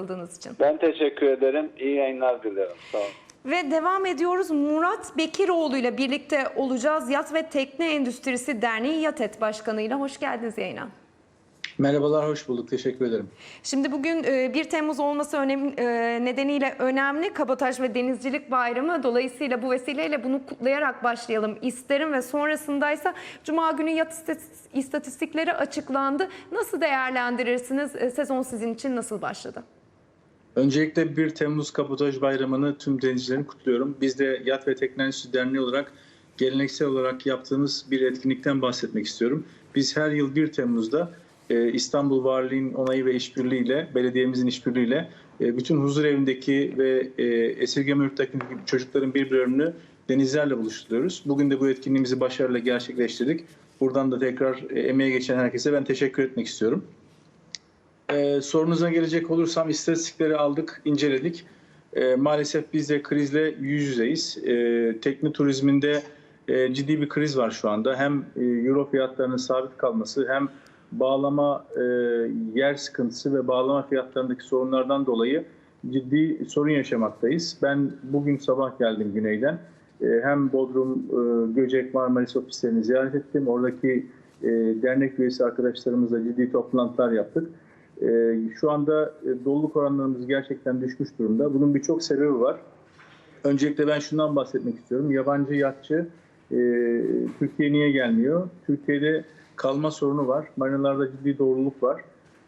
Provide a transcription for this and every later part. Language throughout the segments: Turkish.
katıldığınız için. Ben teşekkür ederim. İyi yayınlar dilerim. Sağ olun. Ve devam ediyoruz. Murat Bekiroğlu ile birlikte olacağız. Yat ve Tekne Endüstrisi Derneği YATET Başkanı ile hoş geldiniz yayına. Merhabalar, hoş bulduk. Teşekkür ederim. Şimdi bugün e, 1 Temmuz olması e, nedeniyle önemli Kabotaj ve Denizcilik Bayramı. Dolayısıyla bu vesileyle bunu kutlayarak başlayalım isterim ve sonrasındaysa Cuma günü yat istat- istatistikleri açıklandı. Nasıl değerlendirirsiniz? E, Sezon sizin için nasıl başladı? Öncelikle 1 Temmuz Kabotaj Bayramı'nı tüm denizcilerin kutluyorum. Biz de Yat ve Tekne Derneği olarak geleneksel olarak yaptığımız bir etkinlikten bahsetmek istiyorum. Biz her yıl 1 Temmuz'da e, İstanbul Valiliğin onayı ve işbirliğiyle, belediyemizin işbirliğiyle e, bütün huzur evindeki ve e, esirgeme yurttaki çocukların bir bölümünü denizlerle buluşturuyoruz. Bugün de bu etkinliğimizi başarıyla gerçekleştirdik. Buradan da tekrar emeğe geçen herkese ben teşekkür etmek istiyorum. Ee, sorunuza gelecek olursam istatistikleri aldık, inceledik. Ee, maalesef biz de krizle yüz yüzeyiz. Ee, tekne turizminde e, ciddi bir kriz var şu anda. Hem e, euro fiyatlarının sabit kalması hem bağlama e, yer sıkıntısı ve bağlama fiyatlarındaki sorunlardan dolayı ciddi sorun yaşamaktayız. Ben bugün sabah geldim güneyden. E, hem Bodrum, e, Göcek, Marmaris ofislerini ziyaret ettim. Oradaki e, dernek üyesi arkadaşlarımızla ciddi toplantılar yaptık. Ee, Şu anda e, doluluk oranlarımız gerçekten düşmüş durumda. Bunun birçok sebebi var. Öncelikle ben şundan bahsetmek istiyorum. Yabancı yatçı e, Türkiye'ye niye gelmiyor? Türkiye'de kalma sorunu var. Marinalarda ciddi doğruluk var.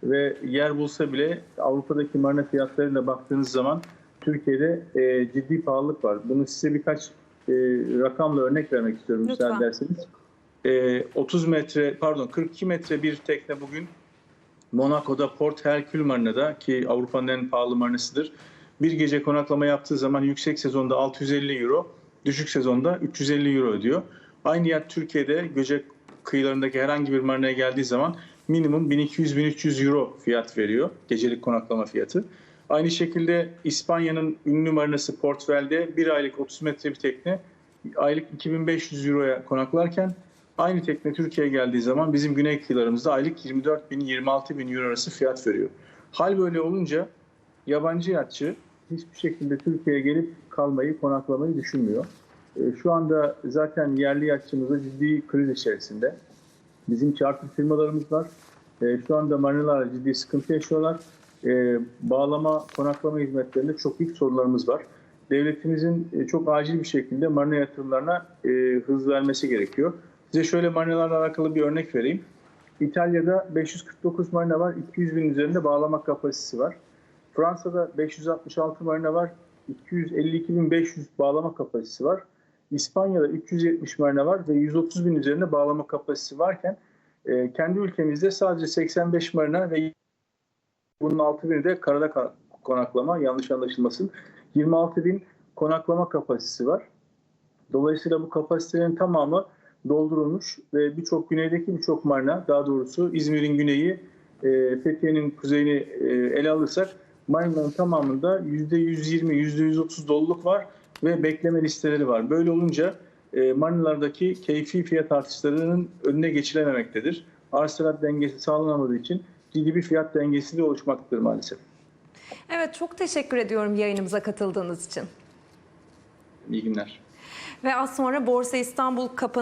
Ve yer bulsa bile Avrupa'daki marina fiyatlarıyla baktığınız zaman Türkiye'de e, ciddi pahalılık var. Bunu size birkaç e, rakamla örnek vermek istiyorum Lütfen. müsaade ederseniz. E, 30 metre pardon 42 metre bir tekne bugün Monaco'da Port Hercule Marina'da ki Avrupa'nın en pahalı marinasıdır. Bir gece konaklama yaptığı zaman yüksek sezonda 650 euro, düşük sezonda 350 euro ödüyor. Aynı yer Türkiye'de Göcek kıyılarındaki herhangi bir marinaya geldiği zaman minimum 1200-1300 euro fiyat veriyor. Gecelik konaklama fiyatı. Aynı şekilde İspanya'nın ünlü marinası Portvel'de bir aylık 30 metre bir tekne aylık 2500 euroya konaklarken Aynı tekne Türkiye'ye geldiği zaman bizim güney kıyılarımızda aylık 24 bin 26 bin euro arası fiyat veriyor. Hal böyle olunca yabancı yatçı hiçbir şekilde Türkiye'ye gelip kalmayı, konaklamayı düşünmüyor. E, Şu anda zaten yerli yatçımız da ciddi kriz içerisinde. Bizim charter firmalarımız var. E, Şu anda marinalarla ciddi sıkıntı yaşıyorlar. E, Bağlama, konaklama hizmetlerinde çok büyük sorunlarımız var. Devletimizin e, çok acil bir şekilde marina yatırımlarına e, hız vermesi gerekiyor. Size şöyle marinalarla alakalı bir örnek vereyim. İtalya'da 549 marina var, 200 bin üzerinde bağlama kapasitesi var. Fransa'da 566 marina var, 252.500 bağlama kapasitesi var. İspanya'da 370 marina var ve 130 bin üzerinde bağlama kapasitesi varken e, kendi ülkemizde sadece 85 marina ve bunun 6 bini de karada ka- konaklama yanlış anlaşılmasın. 26 bin konaklama kapasitesi var. Dolayısıyla bu kapasitelerin tamamı doldurulmuş ve birçok güneydeki birçok marina daha doğrusu İzmir'in güneyi e, Fethiye'nin kuzeyini e, ele alırsak marinaların tamamında %120, %130 doluluk var ve bekleme listeleri var. Böyle olunca e, marinalardaki keyfi fiyat artışlarının önüne geçilememektedir. Arz talep dengesi sağlanamadığı için ciddi bir fiyat dengesi de oluşmaktadır maalesef. Evet çok teşekkür ediyorum yayınımıza katıldığınız için. İyi günler. Ve az sonra Borsa İstanbul kapanış